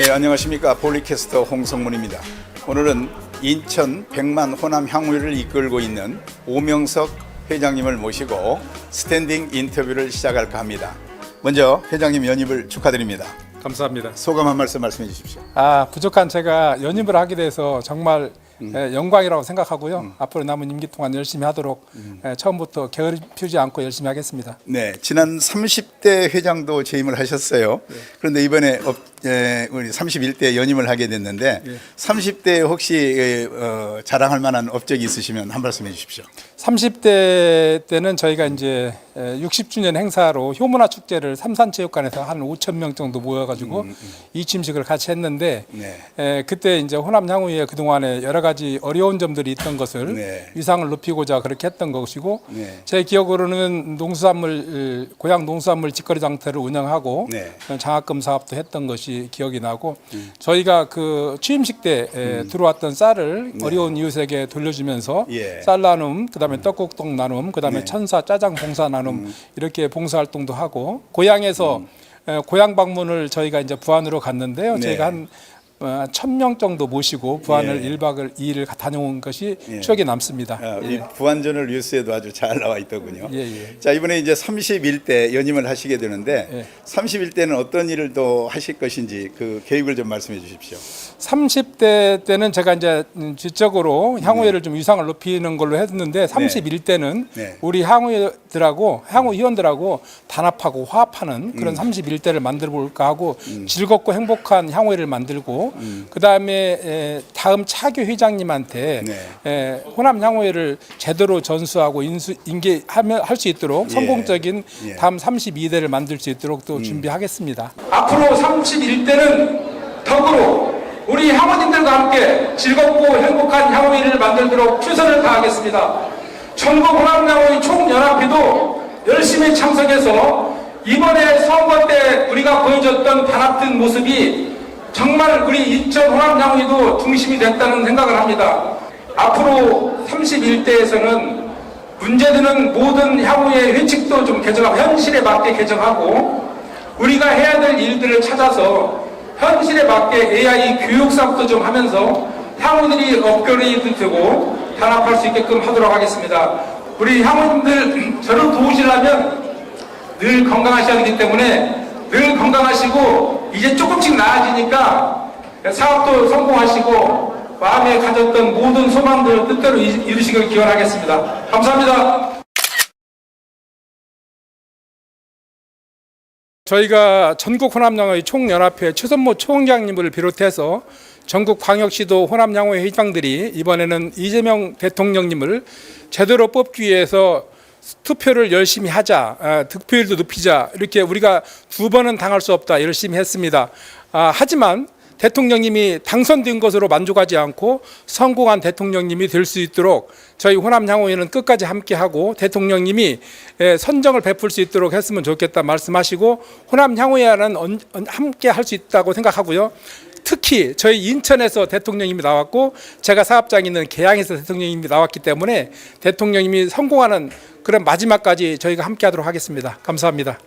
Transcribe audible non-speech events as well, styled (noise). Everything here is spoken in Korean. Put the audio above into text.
네, 안녕하십니까 폴리캐스터 홍성문입니다. 오늘은 인천 백만 호남 향후를 이끌고 있는 오명석 회장님을 모시고 스탠딩 인터뷰를 시작할까 합니다. 먼저 회장님 연입을 축하드립니다. 감사합니다. 소감 한 말씀 말씀해 주십시오. 아 부족한 제가 연임을 하게 돼서 정말 에, 영광이라고 생각하고요. 앞으로 남은 임기 동안 열심히 하도록 에, 처음부터 게으름 피우지 않고 열심히 하겠습니다. 네, 지난 30대 회장도 재임을 하셨어요. 그런데 이번에 업, 예, 우리 31대 연임을 하게 됐는데 30대 혹시 예, 어, 자랑할 만한 업적이 있으시면 한 말씀 해주십시오. 30대 때는 저희가 이제 에, 60주년 행사로 효문화 축제를 삼산체육관에서 한 5천 명 정도 모여가지고 이 취임식을 같이 했는데 네. 에, 그때 이제 호남 향후에 그 동안에 여러 가지 어려운 점들이 있던 것을 네. 위상을 높이고자 그렇게 했던 것이고 네. 제 기억으로는 농수산물 어, 고향 농수산물 직거래 장터를 운영하고 네. 장학금 사업도 했던 것이 기억이 나고 저희가 그 취임식 때 에, 들어왔던 쌀을 어려운 이웃에게 돌려주면서 음. 예. 쌀 나눔, 그다음에 떡국떡 나눔, 그다음에 네. 음. 천사 짜장 봉사 나눔 이렇게 봉사 활동도 하고 고향에서 에, 고향 방문을 저희가 이제 부안으로 갔는데요. 네. 저희가 한 어, 천명 정도 모시고 부안을 예. 일 1박을 2일을 다녀온 것이 예. 추억에 남습니다. 아, 예. 이 부안전을 뉴스에도 아주 잘 나와 있더군요. 예, 예. 자 이번에 이제 31대 연임을 하시게 되는데 예. 31대는 어떤 일을 또 하실 것인지 그 계획을 좀 말씀해 주십시오. 30대 때는 제가 이제 음, 지적으로 향후회를 좀 위상을 높이는 걸로 했는데 31대는 네. 우리 향후회들하고 향후 위원들하고 단합하고 화합하는 그런 31대를 만들어 볼까 하고 즐겁고 행복한 향후회를 만들고 그다음에 다음 차기 회장님한테 네. 에, 호남 향후회를 제대로 전수하고 인수 인계하면 할 수 있도록 예. 성공적인 예. 다음 32대를 만들 수 있도록 또 준비하겠습니다. 앞으로 31대는 덕으로 우리 향후님들과 함께 즐겁고 행복한 향후회를 만들도록 최선을 다하겠습니다. 전국 호남 향후회 총연합회도 열심히 참석해서 이번에 선거 때 우리가 보여줬던 단합된 모습이 정말 우리 인천 호남향후회도 중심이 됐다는 생각을 합니다. 앞으로 31대에서는 문제되는 모든 향후의 회칙도 좀 개정하고 현실에 맞게 개정하고 우리가 해야 될 일들을 찾아서 현실에 맞게 AI 교육 사업도 좀 하면서 향후들이 업그레이드 되고 단합할 수 있게끔 하도록 하겠습니다. 우리 향후님들 (clears throat) 저를 도우시려면 늘 건강하셔야 되기 때문에 늘 건강하시고 이제 조금씩 나아지니까 사업도 성공하시고 마음에 가졌던 모든 소망들을 뜻대로 이- 이루시길 기원하겠습니다. 감사합니다. 저희가 전국 호남양의 총연합회 최선모 총장님을 비롯해서 전국 광역시도 호남양회 회장들이 이번에는 이재명 대통령님을 제대로 뽑기 위해서 투표를 열심히 하자, 아, 득표율도 높이자 이렇게 우리가 두 번은 당할 수 없다 열심히 했습니다. 아, 하지만 대통령님이 당선된 것으로 만족하지 않고 성공한 대통령님이 될 수 있도록 저희 호남 향후에는 끝까지 함께하고 대통령님이 예, 선정을 베풀 수 있도록 했으면 좋겠다 말씀하시고 호남 향후에는 함께 할 수 있다고 생각하고요. 특히 저희 인천에서 대통령님이 나왔고 제가 사업장 있는 계양에서 대통령님이 나왔기 때문에 대통령님이 성공하는 그런 마지막까지 저희가 함께 하도록 하겠습니다. 감사합니다.